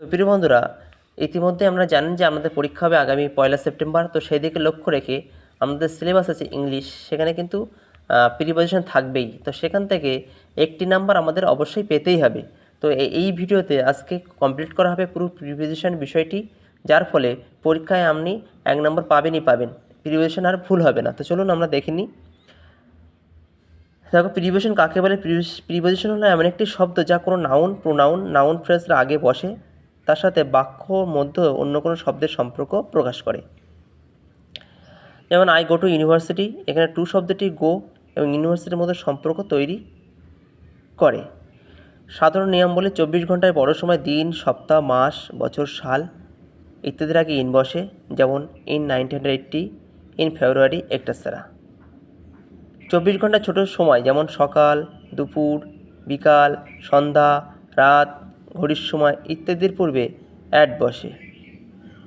তো প্রিয় বন্ধুরা, ইতিমধ্যে আমরা জানেন যে আমাদের পরীক্ষা হবে আগামী পয়লা সেপ্টেম্বর। তো সেই দিকে লক্ষ্য রেখে আমাদের সিলেবাস আছে ইংলিশ, সেখানে কিন্তু প্রিপোজিশন থাকবেই। তো সেখান থেকে একটি নাম্বার আমাদের অবশ্যই পেতেই হবে। তো এই ভিডিওতে আজকে কমপ্লিট করা হবে পুরো প্রিপোজিশন বিষয়টি, যার ফলে পরীক্ষায় আপনি এক নম্বর পাবেনই পাবেন। প্রিপোজিশন আর ভুল হবে না। তো চলুন আমরা দেখে নিই। দেখো প্রিপোজিশন কাকে বলে? প্রিপোজিশন হলো এমন একটি শব্দ যা কোনো নাউন প্রোনাউন নাউন ফ্রেজের আগে বসে। তার সাথে বাক্য মধ্যে অন্য কোনো শব্দের সম্পর্ক প্রকাশ করে। যেমন আই গো টু ইউনিভার্সিটি এখানে টু শব্দটি গো এবং ইউনিভার্সিটির মধ্যে সম্পর্ক তৈরি করে। সাধারণ নিয়ম বলে চব্বিশ ঘন্টায় বড় সময় দিন, সপ্তাহ, মাস, বছর, সাল ইত্যাদির আগে ইন বসে। যেমন in nineteen eighty in February একটাসারা চব্বিশ ঘণ্টা ছোট সময়, যেমন সকাল, দুপুর, বিকাল, সন্ধ্যা, রাত ঘড়ির সময় ইত্যাদির পূর্বে অ্যাড বসে।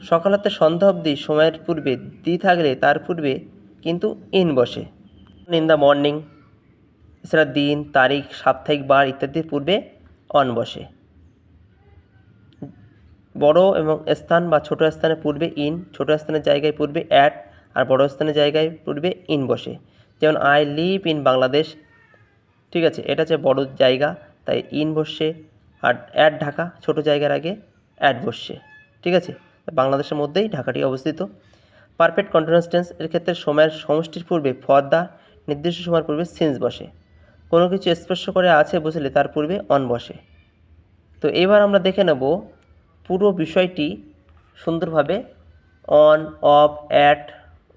সকাল হতে সন্ধ্যা অবধি সময়ের পূর্বে দি থাকলে তার পূর্বে কিন্তু ইন বসে। ইন দ্য মর্নিং, এছাড়া দিন, তারিখ, সাপ্তাহিক বার ইত্যাদির পূর্বে অন বসে। বড় এবং স্থান বা ছোট স্থানের পূর্বে ইন, ছোট স্থানের জায়গায় পূর্বে অ্যাট আর বড় স্থানের জায়গায় পূর্বে ইন বসে। যেমন, আই লিভ ইন বাংলাদেশ। ঠিক আছে, এটা হচ্ছে বড় জায়গা, তাই ইন বসছে আর অ্যাট ঢাকা, ছোট জায়গার আগে অ্যাট বসছে, ঠিক আছে? বাংলাদেশের মধ্যেই ঢাকাটি অবস্থিত। পারফেক্ট কন্টিনিউয়াস টেন্স এর ক্ষেত্রে সময়ের সমষ্টির পূর্বে ফর নির্দিষ্ট সময়ের পূর্বে সিন্স বসে। কোনো কিছু স্পর্শ করে আছে বুঝলে তার পূর্বে অন বসে। তো এবার আমরা দেখে নেব পুরো বিষয়টি সুন্দরভাবে অন অফ অ্যাট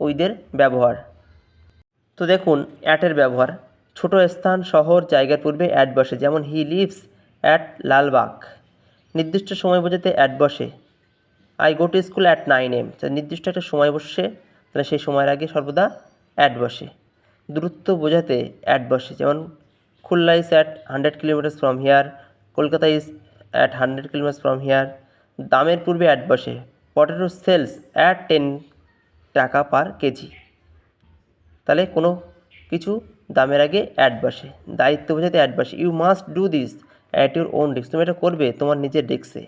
ওইদের ব্যবহার। তো দেখুন অ্যাটের ব্যবহার, ছোট স্থান, শহর, জায়গার পূর্বে অ্যাড বসে, যেমন হি লিভস অ্যাট লালবাগ নির্দিষ্ট সময় বোঝাতে অ্যাড বসে। I go to school at nine AM নির্দিষ্ট একটা সময় বসে, তাহলে সেই সময়ের আগে সর্বদা অ্যাড বসে। দূরত্ব বোঝাতে অ্যাড বসে। যেমন, Khulna is at hundred kilometers from here Kolkata is at hundred kilometers from here দামের পূর্বে অ্যাড বসে। পটেটো সেলস অ্যাট টেন টাকা পার কেজি তাহলে কোনো কিছু দামের আগে অ্যাড বসে। দায়িত্ব বোঝাতে অ্যাড বসে। You must do this at your own risk তুমি এটা করবে তোমার নিজের ডেস্কে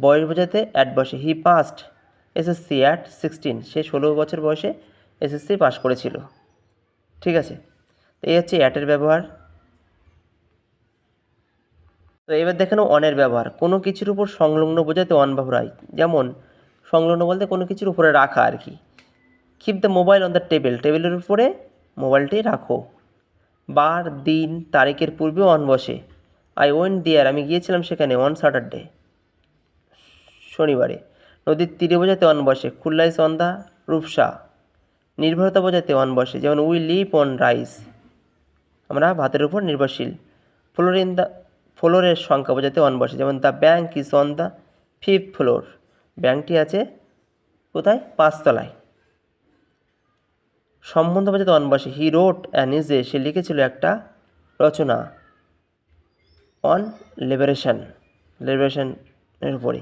বয়স বোঝাতে অ্যাড বসে। He passed SSC at sixteen সে ষোলো বছর বয়সে এসএসসি পাস করেছিল। ঠিক আছে? তো এই হচ্ছে অ্যাটের ব্যবহার। তো এবার দেখে অনের ব্যবহার। কোনো কিছুর উপর সংলগ্ন বোঝাতে অন ব্যবহার যেমন, সংলগ্ন বলতে কোনো কিছুর উপরে রাখা আর কি। Keep the mobile on the table টেবিলের উপরে মোবাইলটি রাখো। বার, দিন, তারিখের পূর্বে অন বসে। আই ওয়েন্ট দিয়ার আমি গিয়েছিলাম সেখানে অন স্যাটারডে শনিবারে। নদীর তীরে বোঝাতে অন বসে খুল্লাইস অন দ্য রূপসা। নির্ভরতা বোঝাতে অন বসে, যেমন উই লিভ অন রাইস আমরা ভাতের উপর নির্ভরশীল। ফ্লোর ইন দ্য ফ্লোরের সংখ্যা বোঝাতে অন বসে, যেমন the bank is on the fifth floor ব্যাঙ্কটি আছে কোথায়? পাঁচতলায়। সম্বন্ধ বোঝাতে অন বসে হি রোড অ্যান ইজে সে লিখেছিল একটা রচনা। অন লিবারেশন লিবারেশনের উপরে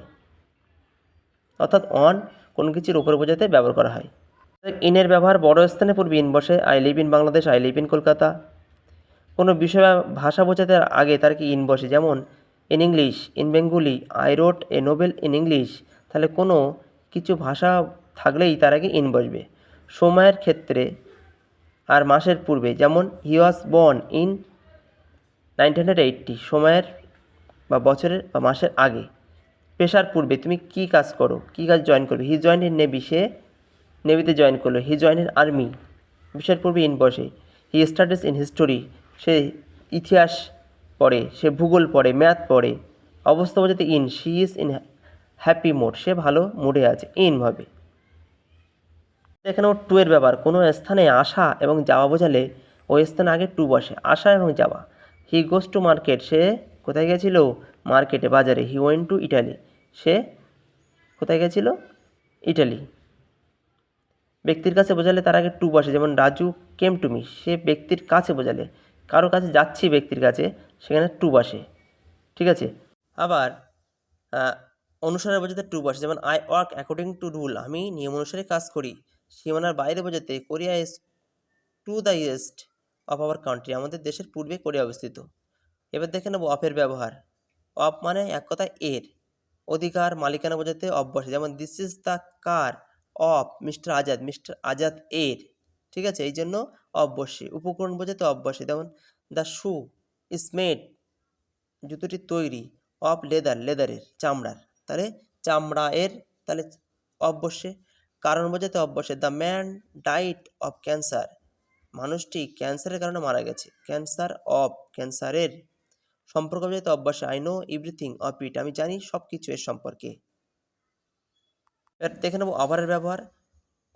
অর্থাৎ অন কোনো কিছুর উপরে বোঝাতে ব্যবহার করা হয়। ইনের ব্যবহার বড় স্থানে পূর্বে ইন বসে I live in Bangladesh I live in Kolkata কোনো বিষয় ভাষা বোঝাতে আগে তার কি ইন বসে? যেমন in English in Bengali I wrote a novel in English তাহলে কোনো কিছু ভাষা থাকলেই তার আগে ইন বসবে। সময়ের ক্ষেত্রে আর মাসের পূর্বে, যেমন he was born in nineteen hundred eighty সময়ের বা বছরের বা মাসের আগে। পেশার পূর্বে তুমি কি কাজ করো? কি কাজ জয়েন করবে? হি জয়েন ইন নেভি সে নেভিতে জয়েন করল। হি জয়েন ইন আর্মি বিষয়ের পূর্বে ইন বসে। হি স্টাডিজ ইন হিস্টোরি সে ইতিহাস পড়ে, সে ভূগোল পড়ে ম্যাথ পড়ে। অবস্থা বোঝাতে in she is in happy mode সে ভালো মুডে আছে ইন ভাবে। এখানেও টু এর ব্যাপার কোনো স্থানে আসা এবং যাওয়া বোঝালে ওই স্থানে আগে টু বসে, আসা এবং যাওয়া। হি গোস টু মার্কেট সে কোথায় গেছিল? মার্কেটে বাজারে। হি ওয়েন টু ইটালি সে কোথায় গেছিল? ইটালি ব্যক্তির কাছে বোঝালে তার আগে টু বসে। যেমন, রাজু কেম টু মি সে ব্যক্তির কাছে বোঝালে। কারও কাছে যাচ্ছি ব্যক্তির কাছে, সেখানে টু বসে। ঠিক আছে? আবার অনুসারে বোঝাতে টু বসে। যেমন I work according to rule আমি নিয়ম অনুসারে কাজ করি। সীমানার বাইরে বোঝাতে Korea is to the east of our country আমাদের দেশের পূর্বে কোরিয়া অবস্থিত। এবার দেখে নেব অফের ব্যবহার। অফ মানে এক কথা এর। অধিকার, মালিকানা বোঝাতে অফ বসে। যেমন this is the car of mister Azad mister Azad এর। ঠিক আছে? এই জন্য বসে। উপকরণ বোঝাতে বসে। যেমন দ্য শু ইজ মেড জুতোটি তৈরি। অফ লেদার লেদারের চামড়ার। তাহলে চামড়া এর, তাহলে অবশ্যই কারণ বোঝাতে অবশ্যই the man died of cancer মানুষটি ক্যান্সারের কারণে মারা গেছে। ক্যান্সার অফ ক্যান্সারের সম্পর্ক বোঝাতে অভ্যাসে I know everything of it আমি জানি সব কিছু এর সম্পর্কে। দেখে নেব ওভারের ব্যবহার।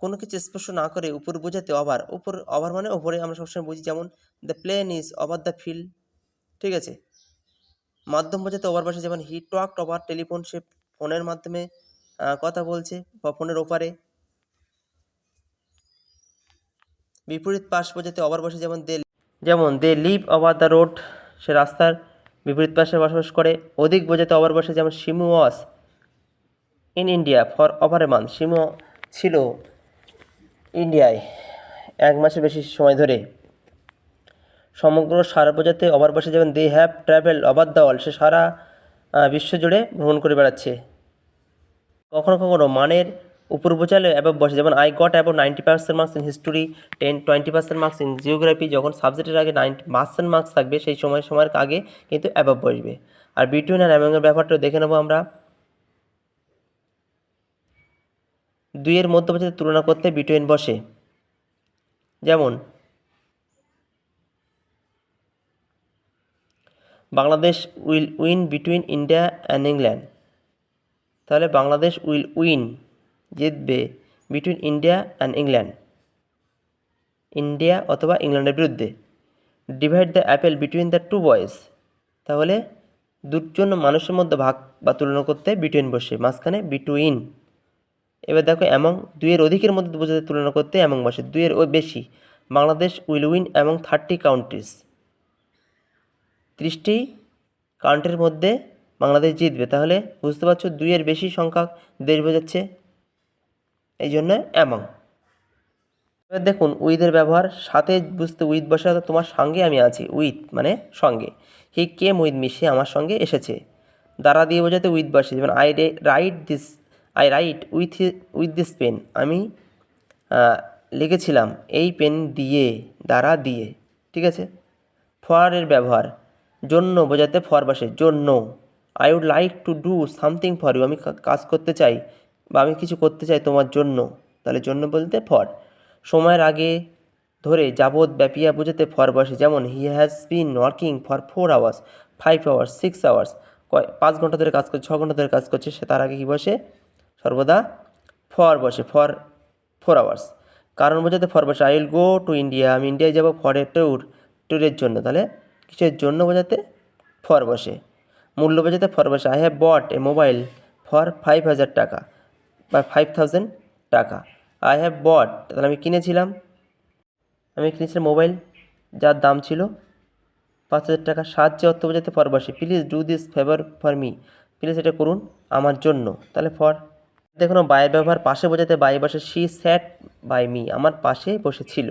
কোনো কিছু স্পর্শ না করে উপর বোঝাতে ওভার উপর ওভার মানে ওপরে আমরা সবসময় বুঝি, যেমন the plane is over the field ঠিক আছে? মাধ্যম বোঝাতে ওভার পাশে যেমন হি টক ওভার টেলিফোন সে ফোনের মাধ্যমে কথা বলছে, বা ফোনের ওপারে। বিপরীত পাশ বোঝাতে ওভার বসে যেমন দে যেমন they live over the road, সে রাস্তার বিপরীত পাশে বসবাস করে। অধিক বোঝাতে ওভার বসে যেমন Shimu was in India for over a month Shimu ছিল ইন্ডিয়ায় এক মাসের বেশি সময় ধরে। সমগ্র সারা বোঝাতে ওভার বসে যেমন they have travel over the world, সে সারা বিশ্ব জুড়ে ভ্রমণ করে বেড়াচ্ছে। কখনো কখনো মানের উপর বোঝালে অ্যাবভ বসে। যেমন I got above ninety percent marks in history ten twenty percent marks in geography যখন সাবজেক্টের আগে নাইনটি পার্সেন্ট মার্কস থাকবে, সেই সময়, সময়ের আগে কিন্তু অ্যাবভ বসবে। আর বিটুইন আর অ্যামংয়ের ব্যাপারটা দেখে নেব আমরা। দুইয়ের মধ্যে তুলনা করতে বিটুইন বসে। যেমন, Bangladesh will win between India and England. তাহলে বাংলাদেশ উইল উইন জিতবে between India and England India অথবা ইংল্যান্ডের বিরুদ্ধে। Divide the apple between the two boys তাহলে দুজন মানুষের মধ্যে ভাগ বা তুলনা করতে বিটুইন বসে, মাঝখানে বিটুইন এবার দেখো অ্যামং দুইয়ের অধিকের মধ্যে বোঝাতে তুলনা করতে অ্যামং বসে, দুইয়ের ও বেশি। Bangladesh will win among thirty countries ত্রিশটি কাউন্ট্রির মধ্যে বাংলাদেশ জিতবে। তাহলে বুঝতে পারছ, দুইয়ের বেশি সংখ্যক দেশ বোঝাচ্ছে। এই জন্য অ্যামাং এবার দেখুন উইথের ব্যবহার, সাথে বুঝতে উইথ বসে তোমার সঙ্গে আমি আছি উইথ মানে সঙ্গে। হি কেম উইথ মি, সে আমার সঙ্গে এসেছে। দ্বারা দিয়ে বোঝাতে উইথ বসে যেমন I write this I write with with this pen আমি লিখেছিলাম এই পেন দিয়ে, দ্বারা দিয়ে, ঠিক আছে? ফর এর ব্যবহার, জন্য বোঝাতে ফর বসে, জন্য। I would like to do something for you আমি কাজ করতে চাই। বা আমি কিছু করতে চাই তোমার জন্য, তাহলে জন্য বলতে ফর। সময়ের আগে ধরে যাবৎ ব্যাপিয়া বোঝাতে ফর বসে, যেমন he has been working for four hours five hours six hours কয়, পাঁচ ঘণ্টা ধরে কাজ করছে ছ ঘণ্টা ধরে কাজ করছে, সে তার আগে কী বসে? সর্বদা ফর বসে, ফর ফোর আওয়ার্স কারণ বোঝাতে ফর বসে I will go to India আমি ইন্ডিয়ায় যাব ফর এ ট্যুর ট্যুরের জন্য, তাহলে কিসের জন্য বোঝাতে? ফর বসে। মূল্য বোঝাতে ফর বসে I have bought a mobile for five হাজার টাকা। বা ফাইভ থাউজেন্ড টাকা। আই হ্যাভ বট তাহলে আমি কিনেছিলাম। আমি কিনেছিলাম মোবাইল যার দাম ছিল পাঁচ হাজার টাকা। সাহায্যে অর্থ বোঝাতে ফর বসে please do this favour for me please এটা করুন আমার জন্য। তাহলে ফর দেখুন বায়ের ব্যবহার পাশে বোঝাতে বাই বসে শি স্যাট বাই মি আমার পাশে বসেছিল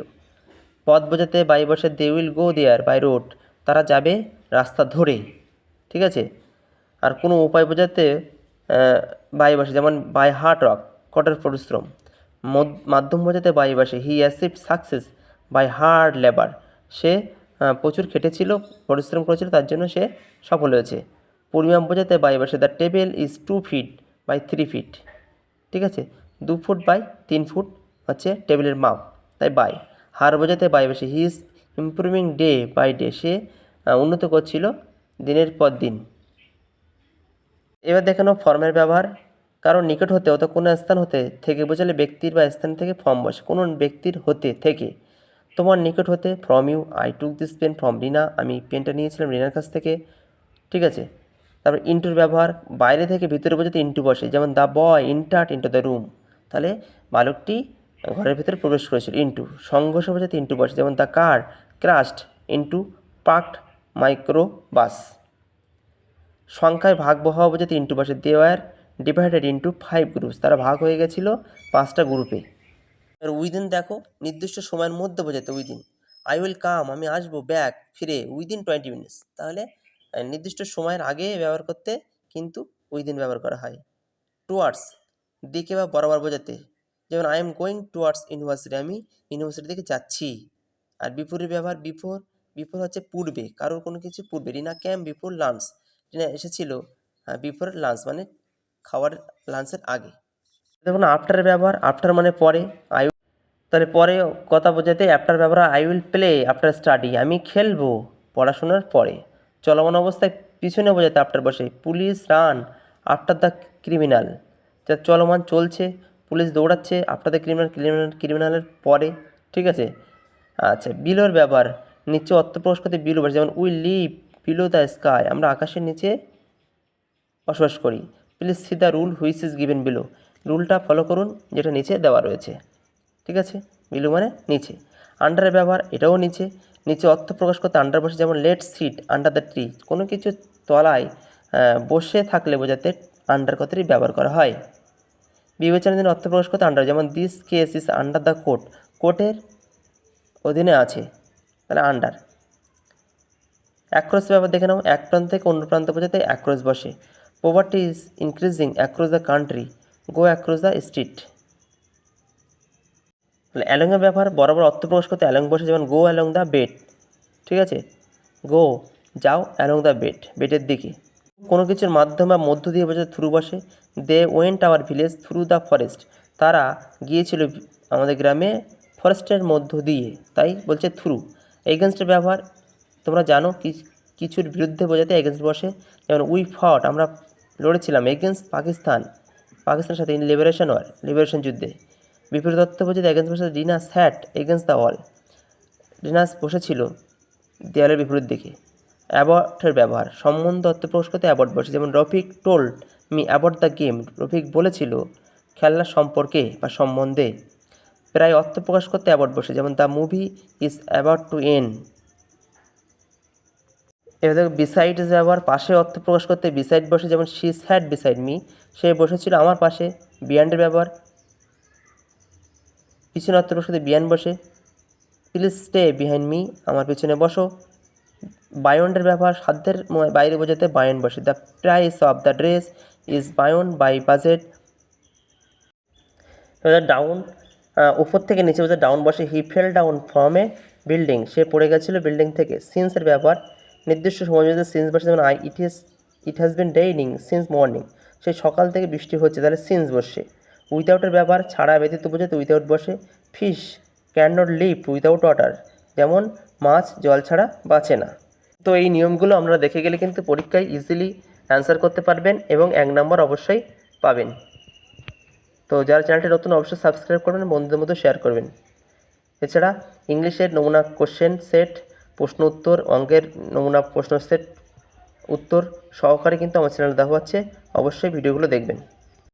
পথ বোঝাতে বাই বসে they will go there by road তারা যাবে রাস্তা ধরে। ঠিক আছে? আর কোনো উপায় বোঝাতে বাই যেমন বাই হার্ট রক, কঠোর পরিশ্রম। মাধ্যম বোঝাতে by he achieve success, by hard labour. সে প্রচুর খেটেছিল, পরিশ্রম করেছিল, তার জন্য সে সফল হয়েছে। পরিমাপ বোঝাতে by the table is two feet by three feet. ঠিক আছে? দু ফুট বাই তিন ফুট হচ্ছে টেবিলের মাপ, তাই বাই। হার বোঝাতে বাই বসে he is improving day by day. সে উন্নত করছিল দিনের পর দিন। এবার দেখানো ফর্মের ব্যবহার। কারণ নিকট হতে অত কোনো স্থান হতে থেকে বোঝালে ব্যক্তির বা স্থান থেকে ফর্ম বসে। কোনো ব্যক্তির হতে থেকে। তোমার নিকট হতে from you I took this pen from Rina আমি পেনটা নিয়েছিলাম রিনার কাছ থেকে। ঠিক আছে? তারপর ইন্টুর ব্যবহার। বাইরে থেকে ভিতরে বোঝাতে ইন্টু বসে। যেমন the boy entered into the room তাহলে বালকটি ঘরের ভিতরে প্রবেশ করেছিল। ইন্টু সংঘর্ষ বোঝাতে ইন্টু বসে। যেমন the car crashed into micro bus সংখ্যায় ভাগ হওয়া বোঝাতে ইন্টু বসে they were divided into five groups তারা ভাগ হয়ে গেছিল পাঁচটা গ্রুপে এবার উইদিন দেখো, নির্দিষ্ট সময়ের মধ্যে বোঝাতে উইদিন আই উইল কাম আমি আসব ব্যাক ফিরে উইদিন টোয়েন্টি মিনিটস তাহলে নির্দিষ্ট সময়ের আগে ব্যবহার করতে কিন্তু উইদিন ব্যবহার করা হয়। টুয়ার্ডস দিকে বা বরাবর বোঝাতে। যেমন I am going towards university আমি ইউনিভার্সিটি দিকে যাচ্ছি। আর বিপরীত ব্যবহার বিফোর বিফোর হচ্ছে পূর্বে, কারোর কোনো কিছু পূর্বে রিনা ক্যাম বিফোর লাঞ্চ এসেছিল বিফোর লাঞ্চ মানে খাওয়ার লাঞ্চের আগে। দেখুন আফটারের ব্যবহার আফটার মানে পরে আই তাহলে পরে কথা বোঝাতে আফটার ব্যবহার I will play after study আমি খেলব পড়াশোনার পরে। চলমান অবস্থায় পিছনে বোঝাতে আফটার বসে police run after the criminal যা চলমান চলছে পুলিশ দৌড়াচ্ছে আফটার দ্য ক্রিমিনাল ক্রিমিনাল ক্রিমিনালের পরে, ঠিক আছে? আচ্ছা বিলোর ব্যবহার, নিচে অর্থ প্রকাশ করতে বিলো বসে যেমন we live below the sky আমরা আকাশের নিচে বসবাস করি। Please see the rule which is given below রুলটা follow করুন, যেটা নিচে দেওয়া রয়েছে। ঠিক আছে? বিলো মানে নিচে। আন্ডারের ব্যবহার, এটাও নিচে। নিচে অর্থ প্রকাশ করতে আন্ডার বসে, যেমন let sit under the tree কোনো কিছু তলায় বসে থাকলে বোঝাতে আন্ডার কথাটি ব্যবহার করা হয়। বিবেচনাধীন অর্থ প্রকাশ করতে আন্ডার যেমন this case is under the court কোর্টের অধীনে আছে। তাহলে আন্ডার অ্যাক্রস ব্যাপার দেখে নাও, এক প্রান্ত থেকে অন্য প্রান্ত বোঝাতে অ্যাক্রস বসে। Poverty is increasing across the country go across the street অ্যালংয়ের ব্যবহার বরাবর অর্থ প্রকাশ করতে অ্যালং বসে, যেমন গো অ্যালং দ্য বেড ঠিক আছে? গো যাও অ্যালং দ্য বেড বেডের দিকে। কোনো কিছুর মাধ্যমে বা মধ্য দিয়ে বোঝাতে থ্রু বসে they went our village through the forest তারা গিয়েছিল আমাদের গ্রামে ফরেস্টের মধ্য দিয়ে, তাই বলছে থ্রু এগেনস্টের ব্যবহার তোমরা জানো কিছুর বিরুদ্ধে বোঝাতে এগেনস্ট বসে। যেমন উই ফট আমরা লড়েছিলাম এগেনস্ট পাকিস্তান। পাকিস্তানের সাথে ইন লিবারেশন ওয়ার লিবারেশন যুদ্ধে। বিপরীত অর্থ বোঝাতে এগেনস্ট বসে রিনা স্যাট এগেনস্ট দ্য ওয়াল রিনাস বসেছিল দেয়ালের বিপরীত দিকে। অ্যাবর্টের ব্যবহার সম্বন্ধ অর্থ প্রকাশ করতে অ্যাবর্ট বসে। যেমন Rafiq told me about the game Rafiq বলেছিল খেলনা সম্পর্কে বা সম্বন্ধে। প্রায় অর্থ প্রকাশ করতে অ্যাবর্ট বসে। যেমন the movie is about to end এবার দেখো বিসাইড ব্যবহার পাশে অর্থ প্রকাশ করতে বিসাইড বসে যেমন শি স্যাড বিসাইড মি সে বসেছিল আমার পাশে বিয়ান্ডের ব্যবহার। পিছনে অর্থ প্রকাশ করতে বিয়ান বসে প্লিজ স্টে বিহাইন্ড মি আমার পিছনে বসো। বায়ন্ডের ব্যবহার সাধ্যের বাইরে বোঝাতে বায়ন বসে। The price of the dress is beyond by budget down উপর থেকে নিচে বোঝা ডাউন বসে he fell down from a building সে পড়ে গেছিল বিল্ডিং থেকে। সিন্সের ব্যবহার নির্দিষ্ট সময় যদি সিন্স বসে, যেমন I it is it has been ডেইনিং since morning সেই সকাল থেকে বৃষ্টি হচ্ছে, তাহলে সিন্স বসে। উইথাউটের ব্যবহার ছাড়া ব্যতীত বোঝাতে উইথাউট বসে fish can not live without water যেমন মাছ জল ছাড়া বাঁচে না। তো এই নিয়মগুলো আমরা দেখে গেলে কিন্তু পরীক্ষায় ইজিলি অ্যান্সার করতে পারবেন এবং এক নম্বর অবশ্যই পাবেন। তো যারা চ্যানেলটি নতুন, অবশ্যই সাবস্ক্রাইব করবেন বন্ধুদের মধ্যে শেয়ার করবেন। এছাড়া ইংলিশের নমুনা কোশ্চেন সেট প্রশ্ন উত্তর, অঙ্কের নমুনা প্রশ্ন সেট, উত্তর সহকারে কিন্তু আমার চ্যানেল দেওয়া হচ্ছে অবশ্যই ভিডিওগুলো দেখবেন।